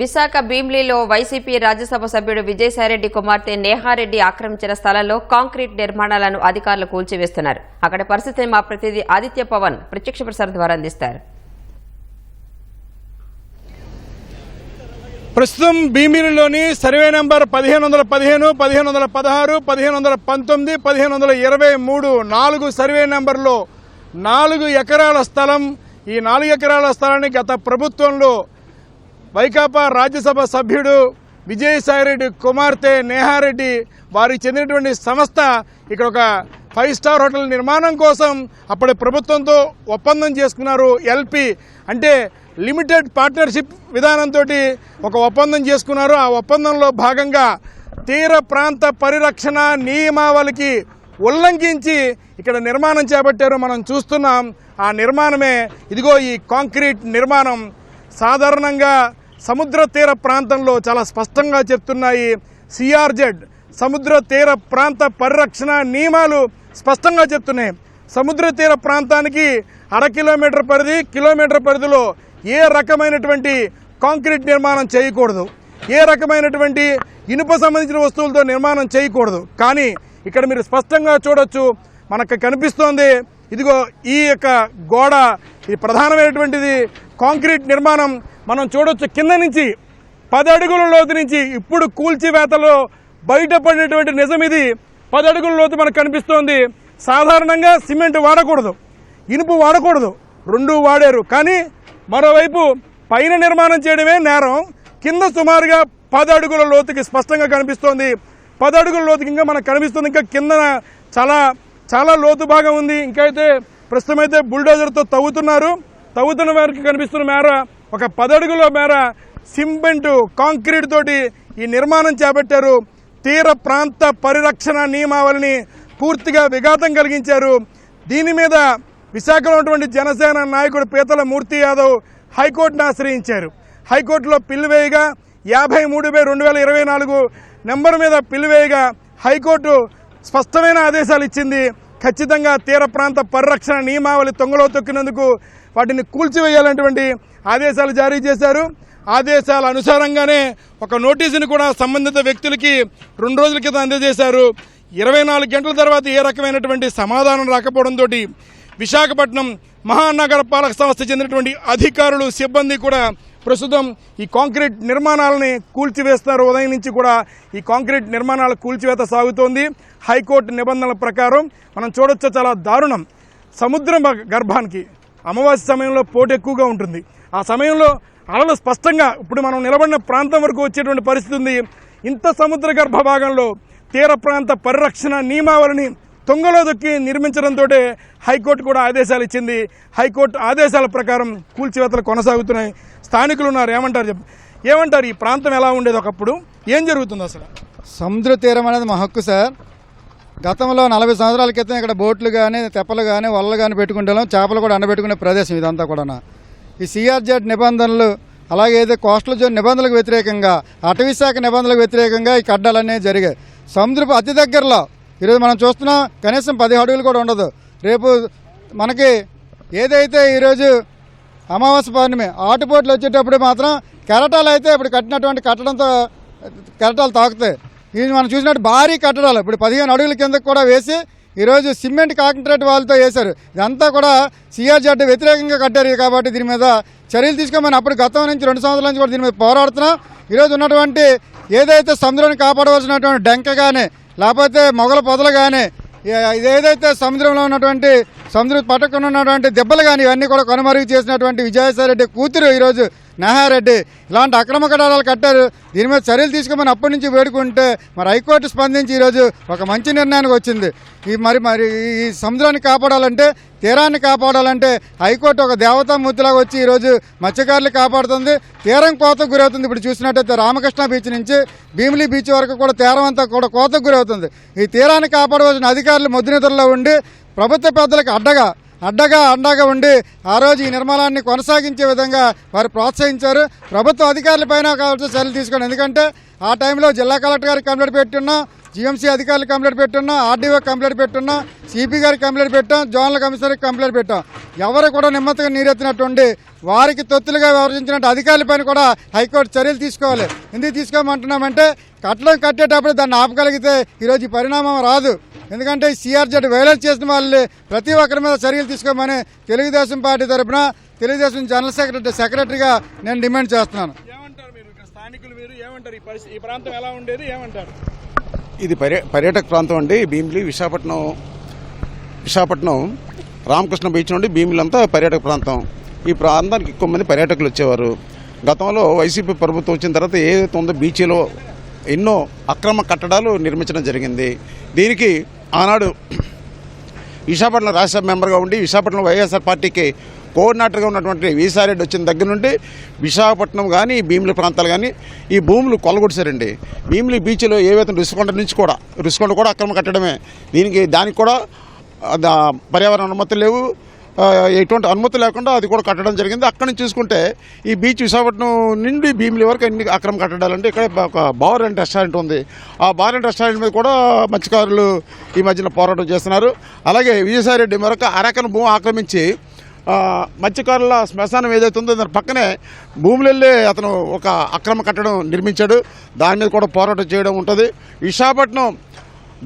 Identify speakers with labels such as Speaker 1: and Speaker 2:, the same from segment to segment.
Speaker 1: Visakha భీమ్లీలో YCP Rajya Sabha సభ్యుడు విజయసాయిరెడ్డి కుమార్తె నేహారెడ్డి ఆక్రమించిన స్థలంలో కాంక్రీట్ నిర్మాణాలను అధికారులు కూల్చివేస్తున్నారు. అక్కడ పరిస్థితిని మా ప్రతినిధి ఆదిత్య పవన్ ప్రత్యక్ష ప్రసారం ద్వారా అందిస్తారు.
Speaker 2: ప్రస్తుతం భీమిలిలోని సర్వే నెంబర్ పదిహేను వందల పదిహేను పదిహేను వందల పదహారు పదిహేను వందల పంతొమ్మిది పదిహేను వందల ఇరవై మూడు నాలుగు సర్వే నెంబర్లో నాలుగు ఎకరాల స్థలం. ఈ నాలుగు ఎకరాల స్థలాన్ని గత ప్రభుత్వంలో వైకాపా రాజ్యసభ సభ్యుడు విజయసాయిరెడ్డి కుమార్తె నేహారెడ్డి వారికి చెందినటువంటి సంస్థ ఇక్కడ ఒక ఫైవ్ స్టార్ హోటల్ నిర్మాణం కోసం అప్పటి ప్రభుత్వంతో ఒప్పందం చేసుకున్నారు ఎల్పి. అంటే లిమిటెడ్ పార్ట్నర్షిప్ విధానంతో ఒక ఒప్పందం చేసుకున్నారు. ఆ ఒప్పందంలో భాగంగా తీర ప్రాంత పరిరక్షణ నియమావళికి ఉల్లంఘించి ఇక్కడ నిర్మాణం చేపట్టారు. మనం చూస్తున్నాం ఆ నిర్మాణమే ఇదిగో ఈ కాంక్రీట్ నిర్మాణం. సాధారణంగా సముద్ర తీర ప్రాంతంలో చాలా స్పష్టంగా చెప్తున్నాయి. సిఆర్జెడ్ సముద్ర తీర ప్రాంత పరిరక్షణ నియమాలు స్పష్టంగా చెప్తున్నాయి. సముద్ర తీర ప్రాంతానికి అర కిలోమీటర్ పరిధి కిలోమీటర్ పరిధిలో ఏ రకమైనటువంటి కాంక్రీట్ నిర్మాణం చేయకూడదు. ఏ రకమైనటువంటి ఇనుప సంబంధించిన వస్తువులతో నిర్మాణం చేయకూడదు. కానీ ఇక్కడ మీరు స్పష్టంగా చూడొచ్చు. మనకు కనిపిస్తోంది ఇదిగో ఈ యొక్క గోడ ఈ ప్రధానమైనటువంటిది కాంక్రీట్ నిర్మాణం మనం చూడొచ్చు. కింద నుంచి పది అడుగుల లోతు నుంచి ఇప్పుడు కూల్చివేతలో బయటపడినటువంటి నిజం ఇది. పది అడుగుల లోతు మనకు కనిపిస్తోంది. సాధారణంగా సిమెంట్ వాడకూడదు. ఇనుపు వాడకూడదు. రెండు వాడారు. కానీ మరోవైపు పైన నిర్మాణం చేయడమే నేరం. కింద సుమారుగా పది అడుగుల లోతుకి స్పష్టంగా కనిపిస్తోంది. పది అడుగుల లోతుకి ఇంకా మనకు కనిపిస్తుంది. ఇంకా కింద చాలా చాలా లోతు భాగం ఉంది. ఇంకైతే అయితే ప్రస్తుతం అయితే బుల్డోజర్తో తవ్వుతున్నారు. తవ్వుతున్న వారికి కనిపిస్తున్న మేర ఒక పదడుగుల మేర సిమెంట్ కాంక్రీట్ తోటి ఈ నిర్మాణం చేపట్టారు. తీర ప్రాంత పరిరక్షణ నియమావళిని పూర్తిగా విఘాతం కలిగించారు. దీని మీద విశాఖలో ఉన్నటువంటి జనసేన నాయకుడు పీతల మూర్తి యాదవ్ హైకోర్టును ఆశ్రయించారు. హైకోర్టులో పిల్లివేయగా యాభై మూడు బై రెండు వేల ఇరవై నాలుగు నెంబర్ మీద పిల్లివేయగా హైకోర్టు స్పష్టమైన ఆదేశాలు ఇచ్చింది. ఖచ్చితంగా తీర ప్రాంత పరిరక్షణ నియమావళి తొంగలో తొక్కినందుకు వాటిని కూల్చివేయాలనేటువంటి ఆదేశాలు జారీ చేశారు. ఆదేశాల అనుసారంగానే ఒక నోటీసుని కూడా సంబంధిత వ్యక్తులకి రెండు రోజుల క్రితం అందజేశారు. ఇరవై నాలుగు గంటల తర్వాత ఏ రకమైనటువంటి సమాధానం రాకపోవడంతో విశాఖపట్నం మహానగర పాలక సంస్థ చెందినటువంటి అధికారులు సిబ్బంది కూడా ప్రస్తుతం ఈ కాంక్రీట్ నిర్మాణాలని కూల్చివేస్తున్నారు. ఉదయం నుంచి కూడా ఈ కాంక్రీట్ నిర్మాణాల కూల్చివేత సాగుతోంది. హైకోర్టు నిబంధనల ప్రకారం మనం చూడొచ్చు చాలా దారుణం. సముద్రం గర్భానికి అమావాస్య సమయంలో పోటు ఎక్కువగా ఉంటుంది. ఆ సమయంలో అలలు స్పష్టంగా ఇప్పుడు మనం నిలబడిన ప్రాంతం వరకు వచ్చేటువంటి పరిస్థితి ఉంది. ఇంత సముద్ర గర్భ భాగంలో తీర ప్రాంత పరిరక్షణ నియమావళిని తొంగలో దొక్కి నిర్మించడంతో హైకోర్టు కూడా ఆదేశాలు ఇచ్చింది. హైకోర్టు ఆదేశాల ప్రకారం కూల్చివేతలు కొనసాగుతున్నాయి. స్థానికులు ఉన్నారు. ఏమంటారు చెప్పి. ఏమంటారు? ఈ ప్రాంతం ఎలా ఉండేది ఒకప్పుడు? ఏం జరుగుతుంది అసలు?
Speaker 3: సముద్ర తీరం అనేది మా హక్కు సార్. గతంలో నలభై సంవత్సరాల క్రితం ఇక్కడ బోట్లు కానీ తెప్పలు కానీ వలలు కానీ పెట్టుకుంటాం చేపలు కూడా ఎండబెట్టుకునే ప్రదేశం ఇదంతా కూడా ఈ సిఆర్జెడ్ నిబంధనలు అలాగే అయితే కోస్టల్ జోన్ నిబంధనలకు వ్యతిరేకంగా అటవీశాఖ నిబంధనలకు వ్యతిరేకంగా ఈ కడ్డాలన్నీ జరిగాయి. సముద్రపు అతి దగ్గరలో ఈరోజు మనం చూస్తున్నాం కనీసం పది అడుగులు కూడా ఉండదు. రేపు మనకి ఏదైతే ఈరోజు అమావాస్య పౌర్ణమి ఆటుపోట్లు వచ్చేటప్పుడు మాత్రం కెరటాలు అయితే ఇప్పుడు కట్టినటువంటి కట్టడంతో కెరటాలు తాకుతాయి. ఇది మనం చూసినట్టు భారీ కట్టడాలు. ఇప్పుడు పదిహేను అడుగుల కిందకు కూడా వేసి ఈరోజు సిమెంట్ కాంక్రీట్ వాళ్ళతో వేశారు. ఇదంతా కూడా సిఆర్జెడ్ వ్యతిరేకంగా కట్టారు కాబట్టి దీని మీద చర్యలు తీసుకోమని అప్పుడు గతం నుంచి రెండు సంవత్సరాల నుంచి కూడా దీని మీద పోరాడుతున్నాం. ఈరోజు ఉన్నటువంటి ఏదైతే సముద్రాన్ని కాపాడవలసినటువంటి డెంక కానీ లేకపోతే మొగల పొదలు కానీ ఇదేదైతే సముద్రంలో ఉన్నటువంటి సముద్ర పట్టకుండా ఉన్నటువంటి దెబ్బలు కానీ ఇవన్నీ కూడా కొనమరుగు చేసినటువంటి విజయసాయి రెడ్డి కూతురు ఈరోజు నాహారెడ్డి ఇలాంటి అక్రమ కడారాలు కట్టారు. దీని మీద చర్యలు తీసుకోమని అప్పటి నుంచి వేడుకుంటే మరి హైకోర్టు స్పందించి ఈరోజు ఒక మంచి నిర్ణయానికి వచ్చింది. ఈ మరి మరి ఈ సముద్రాన్ని కాపాడాలంటే తీరాన్ని కాపాడాలంటే హైకోర్టు ఒక దేవతా మూర్తిలాగా వచ్చి ఈరోజు మత్స్యకారులు కాపాడుతుంది. తీరం కోతకు గురవుతుంది. ఇప్పుడు చూసినట్టయితే రామకృష్ణ బీచ్ నుంచి భీమిలీ బీచ్ వరకు కూడా తీరం అంతా కూడా కోతకు గురవుతుంది. ఈ తీరాన్ని కాపాడవలసిన అధికారులు ముద్దునిద్రలో ఉండి ప్రభుత్వ పెద్దలకు అడ్డగా అడ్డగా అండగా ఉండి ఆ రోజు ఈ నిర్మాణాన్ని కొనసాగించే విధంగా వారు ప్రోత్సహించారు. ప్రభుత్వ అధికారులపైన కావాల్సిన చర్యలు తీసుకోండి. ఎందుకంటే ఆ టైంలో జిల్లా కలెక్టర్ గారికి కంప్లైంట్ పెట్టున్నాం. జిఎంసీ అధికారులు కంప్లైంట్ పెట్టున్నా ఆర్డీఓ కంప్లైంట్ పెట్టున్నా సిపి గారికి కంప్లైంట్ పెట్టాం జోనల్ కమిషనర్కి కంప్లైంట్ పెట్టాం ఎవరు కూడా నిమ్మత్తగా నీరెత్తినట్టుండి వారికి తొత్తులుగా వ్యవహరించినట్టు అధికారులపైన కూడా హైకోర్టు చర్యలు తీసుకోవాలి. ఎందుకు తీసుకోమంటున్నామంటే కట్టడం కట్టేటప్పుడు దాన్ని ఆపగలిగితే ఈరోజు పరిణామం రాదు. ఎందుకంటే సిఆర్జెడ్ వైలెన్స్ చేసిన వాళ్ళని ప్రతి ఒక్కరి మీద చర్యలు తీసుకోమని తెలుగుదేశం పార్టీ తరఫున తెలుగుదేశం జనరల్ సెక్రటరీ సెక్రటరీగా నేను డిమాండ్ చేస్తున్నాను.
Speaker 2: ఏమంటారు మీరు? స్థానికులు మీరు ఏమంటారు? ఈ ప్రాంతం ఎలా ఉండేది? ఏమంటారు?
Speaker 4: ఇది పర్య పర్యాటక ప్రాంతం అండి. భీమిలి విశాఖపట్నం విశాఖపట్నం రామకృష్ణ బీచ్ నుండి భీమిలి అంతా పర్యాటక ప్రాంతం. ఈ ప్రాంతానికి ఎక్కువ మంది పర్యాటకులు వచ్చేవారు. గతంలో వైసీపీ ప్రభుత్వం వచ్చిన తర్వాత ఏదైతే ఉందో బీచ్లో ఎన్నో అక్రమ కట్టడాలు నిర్మించడం జరిగింది. దీనికి ఆనాడు విశాఖపట్నం రాజ్యసభ మెంబర్గా ఉండి విశాఖపట్నం వైఎస్ఆర్ పార్టీకి కోఆర్డినేటర్గా ఉన్నటువంటి వీసారెడ్డి వచ్చిన దగ్గర నుండి విశాఖపట్నం కానీ భీమిలి ప్రాంతాలు కానీ ఈ భూములు కొలగొడిశారండి భీమిలి బీచ్లో ఏవైతే రుషికొండ నుంచి కూడా రుషికొండ కూడా అక్రమ కట్టడమే. దీనికి దానికి కూడా దా- పర్యావరణ అనుమతులు లేవు. ఎటువంటి అనుమతి లేకుండా అది కూడా కట్టడం జరిగింది. అక్కడి నుంచి చూసుకుంటే ఈ బీచ్ విశాఖపట్నం నుండి భీమిలి వరకు అన్ని అక్రమ కట్టడాలంటే ఇక్కడ ఒక బార్ అండ్ రెస్టారెంట్ ఉంది. ఆ బార్ అండ్ రెస్టారెంట్ మీద కూడా మత్స్యకారులు ఈ మధ్యన పోరాటం చేస్తున్నారు. అలాగే విజయసాయి రెడ్డి మరొక అరకన భూమి ఆక్రమించి మత్స్యకారుల శ్మశానం ఏదైతే ఉందో దాని పక్కనే భూములు అతను ఒక అక్రమ కట్టడం నిర్మించాడు. దాని మీద కూడా పోరాటం చేయడం ఉంటుంది. విశాఖపట్నం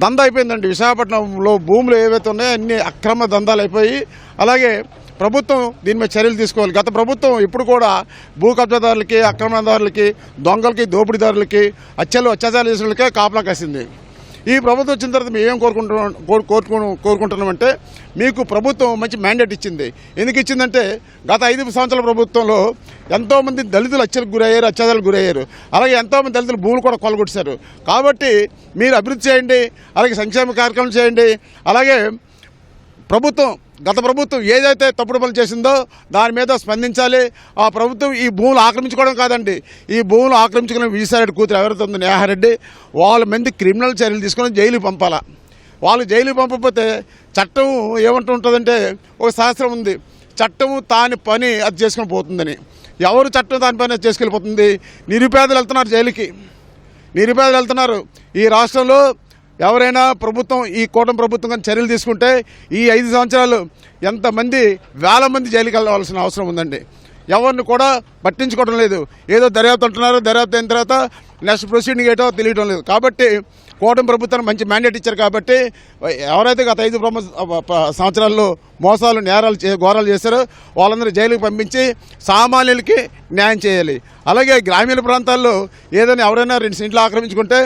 Speaker 4: దంద అయిపోయిందండి. విశాఖపట్నంలో భూములు ఏవైతే ఉన్నాయో అన్ని అక్రమ దందాలు అయిపోయి అలాగే ప్రభుత్వం దీని మీద చర్యలు తీసుకోవాలి. గత ప్రభుత్వం ఇప్పుడు కూడా భూ కబ్జాదారులకి అక్రమదారులకి దొంగలకి దోపిడీదారులకి హత్యలు అత్యాచారాలు చేసిన వాళ్ళకే కాపలా కాసింది. ఈ ప్రభుత్వం వచ్చిన తర్వాత మేము ఏం కోరుకుంటున్నాం కోరు- కోరుకుంటున్నామంటే మీకు ప్రభుత్వం మంచి మ్యాండేట్ ఇచ్చింది. ఎందుకు ఇచ్చిందంటే గత ఐదు సంవత్సరాల ప్రభుత్వంలో ఎంతోమంది దళితులు హత్యలకు గురయ్యారు అత్యాచారాలకు గురయ్యారు. అలాగే ఎంతోమంది దళితులు భూములు కూడా కొలగొట్టారు కాబట్టి మీరు అభివృద్ధి చేయండి అలాగే సంక్షేమ కార్యక్రమం చేయండి. అలాగే ప్రభుత్వం గత ప్రభుత్వం ఏదైతే తప్పుడు పనులు చేసిందో దాని మీద స్పందించాలి. ఆ ప్రభుత్వం ఈ భూములు ఆక్రమించుకోవడం కాదండి. ఈ భూములు ఆక్రమించుకున్న విజయసాయిరెడ్డి కూతురు ఎవరైతే ఉందో నేహారెడ్డి వాళ్ళ మంది క్రిమినల్ చర్యలు తీసుకొని జైలుకి పంపాలా. వాళ్ళు జైలుకి పంపకపోతే చట్టం ఏమంటూ ఉంటుందంటే ఒక శాస్త్రం ఉంది. చట్టము తాని పని అది చేసుకొని పోతుందని. ఎవరు చట్టం దాని పని అది చేసుకెళ్ళిపోతుంది? నిరుపేదలు వెళ్తున్నారు జైలుకి. నిరుపేదలు వెళ్తున్నారు. ఈ రాష్ట్రంలో ఎవరైనా ప్రభుత్వం ఈ కూటమి ప్రభుత్వం కానీ చర్యలు తీసుకుంటే ఈ ఐదు సంవత్సరాలు ఎంతమంది వేల మంది జైలుకి వెళ్ళవలసిన అవసరం ఉందండి. ఎవరిని కూడా పట్టించుకోవడం లేదు. ఏదో దర్యాప్తు అంటున్నారు దర్యాప్తు అయిన తర్వాత నెక్స్ట్ ప్రొసీడింగ్ ఏటో తెలియడం లేదు. కాబట్టి కూటమి ప్రభుత్వానికి మంచి మ్యాండేట్ ఇచ్చారు కాబట్టి ఎవరైతే గత ఐదు సంవత్సరాల్లో మోసాలు నేరాలు చే ఘోరాలు చేశారో వాళ్ళందరూ జైలుకి పంపించి సామాన్యులకి న్యాయం చేయాలి. అలాగే గ్రామీణ ప్రాంతాల్లో ఏదైనా ఎవరైనా రెండు సెంట్లు ఆక్రమించుకుంటే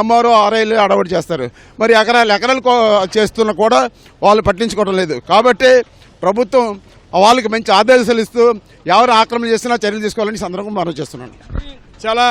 Speaker 4: ఎంఆర్ఓ ఆర్ఐలు అడవడి చేస్తారు. మరి ఎకరాలు ఎకరాలు చేస్తున్నా కూడా వాళ్ళు పట్టించుకోవడం లేదు. కాబట్టి ప్రభుత్వం వాళ్ళకి మంచి ఆదేశాలు ఇస్తూ ఎవరు ఆక్రమణ చేసినా చర్యలు తీసుకోవాలని సందర్భంగా మనం చేస్తున్నాను
Speaker 2: చాలా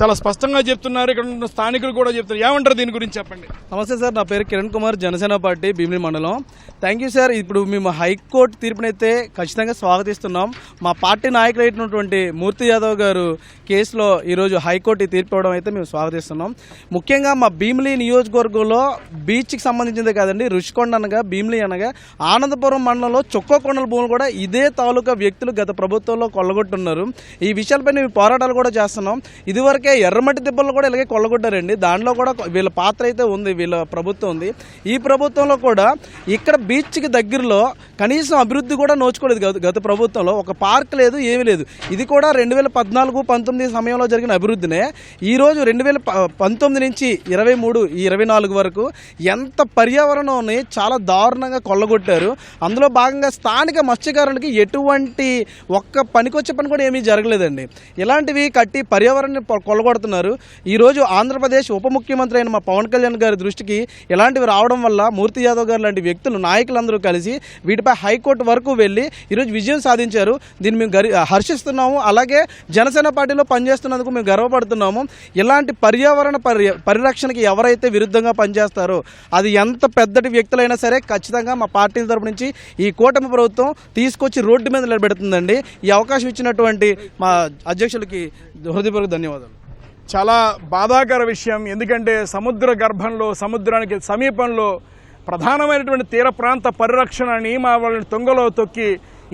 Speaker 2: చాలా స్పష్టంగా చెప్తున్నారు. ఇక్కడ ఉన్న స్థానికులు కూడా చెప్తున్నారు. ఏమంటారు దీని గురించి చెప్పండి?
Speaker 5: నమస్తే సార్ నా పేరు కిరణ్ కుమార్ జనసేన పార్టీ భీమిలి మండలం. థ్యాంక్ యూ సార్ ఇప్పుడు మేము హైకోర్టు తీర్పునైతే ఖచ్చితంగా స్వాగతిస్తున్నాం. మా పార్టీ నాయకులు అయినటువంటి మూర్తి యాదవ్ గారు కేసులో ఈరోజు హైకోర్టు తీర్పు ఇవ్వడం అయితే మేము స్వాగతిస్తున్నాం. ముఖ్యంగా మా భీమిలి నియోజకవర్గంలో బీచ్కి సంబంధించింది కాదండి రుషికొండ అనగా భీమిలి అనగా ఆనందపురం మండలంలో చొక్కోకొండల భూములు కూడా ఇదే తాలూకా వ్యక్తులు గత ప్రభుత్వంలో కొల్లగొట్టున్నారు. ఈ విషయాలపై మేము పోరాటాలు కూడా చేస్తున్నాం. ఇదివరకు ఎర్రమట్టి దిబ్బలు కూడా ఇలాగే కొల్లగొట్టారండి. దానిలో కూడా వీళ్ళ పాత్ర అయితే ఉంది వీళ్ళ ప్రభుత్వం ఉంది. ఈ ప్రభుత్వంలో కూడా ఇక్కడ బీచ్కి దగ్గరలో కనీసం అభివృద్ధి కూడా నోచుకోలేదు గత- ప్రభుత్వంలో. ఒక పార్క్ లేదు ఏమీ లేదు. ఇది కూడా రెండు వేల పద్నాలుగు పంతొమ్మిది సమయంలో జరిగిన అభివృద్ధినే. ఈ రోజు రెండు వేల ప- పంతొమ్మిది నుంచి ఇరవై మూడు ఈ ఇరవై నాలుగు వరకు ఎంత పర్యావరణాన్ని చాలా దారుణంగా కొల్లగొట్టారు. అందులో భాగంగా స్థానిక మత్స్యకారులకి ఎటువంటి ఒక్క పనికొచ్చే పని కూడా ఏమీ జరగలేదండి. ఇలాంటివి కట్టి పర్యావరణాన్ని కొల్లగొడుతున్నారు. ఈరోజు ఆంధ్రప్రదేశ్ ఉప ముఖ్యమంత్రి అయిన మా పవన్ కళ్యాణ్ గారి దృష్టికి ఇలాంటివి రావడం వల్ల మూర్తి యాదవ్ గారు లాంటి వ్యక్తులు నాయకులందరూ కలిసి వీటిపై హైకోర్టు వరకు వెళ్ళి ఈరోజు విజయం సాధించారు. దీన్ని మేము గరి హర్షిస్తున్నాము. అలాగే జనసేన పార్టీలో పనిచేస్తున్నందుకు మేము గర్వపడుతున్నాము. ఇలాంటి పర్యావరణ పరి పరిరక్షణకి ఎవరైతే విరుద్ధంగా పనిచేస్తారో అది ఎంత పెద్దటి వ్యక్తులైనా సరే ఖచ్చితంగా మా పార్టీల తరపు నుంచి ఈ కూటమి ప్రభుత్వం తీసుకొచ్చి రోడ్డు మీద నిలబెడుతుందండి. ఈ అవకాశం ఇచ్చినటువంటి మా అధ్యక్షులకి హృదయపూర్వక ధన్యవాదాలు.
Speaker 2: చాలా బాధాకర విషయం. ఎందుకంటే సముద్ర గర్భంలో సముద్రానికి సమీపంలో ప్రధానమైనటువంటి తీర ప్రాంత పరిరక్షణ నియమావళిని తొంగలో తొక్కి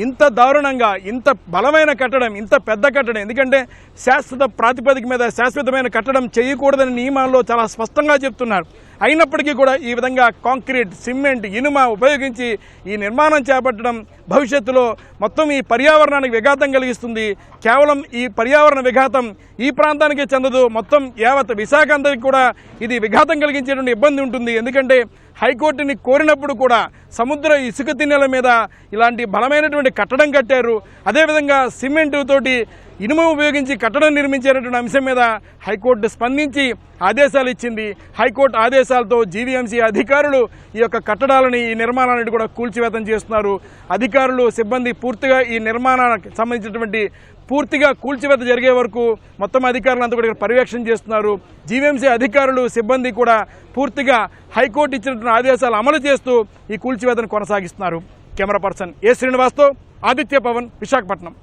Speaker 2: ఇంత దారుణంగా ఇంత బలమైన కట్టడం ఇంత పెద్ద కట్టడం ఎందుకంటే శాశ్వత ప్రాతిపదిక మీద శాశ్వతమైన కట్టడం చేయకూడదని నియమాల్లో చాలా స్పష్టంగా చెప్తున్నారు. అయినప్పటికీ కూడా ఈ విధంగా కాంక్రీట్ సిమెంట్ ఇనుమ ఉపయోగించి ఈ నిర్మాణం చేపట్టడం భవిష్యత్తులో మొత్తం ఈ పర్యావరణానికి విఘాతం కలిగిస్తుంది. కేవలం ఈ పర్యావరణ విఘాతం ఈ ప్రాంతానికే చెందదు మొత్తం యావత్ విశాఖ అందరికి కూడా ఇది విఘాతం కలిగించేటువంటి ఇబ్బంది ఉంటుంది. ఎందుకంటే హైకోర్టుని కోరినప్పుడు కూడా సముద్ర ఇసుక తిన్నెల మీద ఇలాంటి బలమైనటువంటి కట్టడం కట్టారు. అదేవిధంగా సిమెంటు తోటి ఇనుము ఉపయోగించి కట్టడం నిర్మించేటటువంటి అంశం మీద హైకోర్టు స్పందించి ఆదేశాలు ఇచ్చింది. హైకోర్టు ఆదేశాలతో జీవీఎంసీ అధికారులు ఈ యొక్క కట్టడాలని ఈ నిర్మాణాన్ని కూడా కూల్చివేతం చేస్తున్నారు. అధికారులు సిబ్బంది పూర్తిగా ఈ నిర్మాణానికి సంబంధించినటువంటి పూర్తిగా కూల్చివేత జరిగే వరకు మొత్తం అధికారులంతా కూడా ఇక్కడ పర్యవేక్షణ చేస్తున్నారు. జీవీఎంసీ అధికారులు సిబ్బంది కూడా పూర్తిగా హైకోర్టు ఇచ్చినటువంటి ఆదేశాలు అమలు చేస్తూ ఈ కూల్చివేతను కొనసాగిస్తున్నారు. కెమెరా పర్సన్ ఏ శ్రీనివాస్తో ఆదిత్య పవన్ విశాఖపట్నం.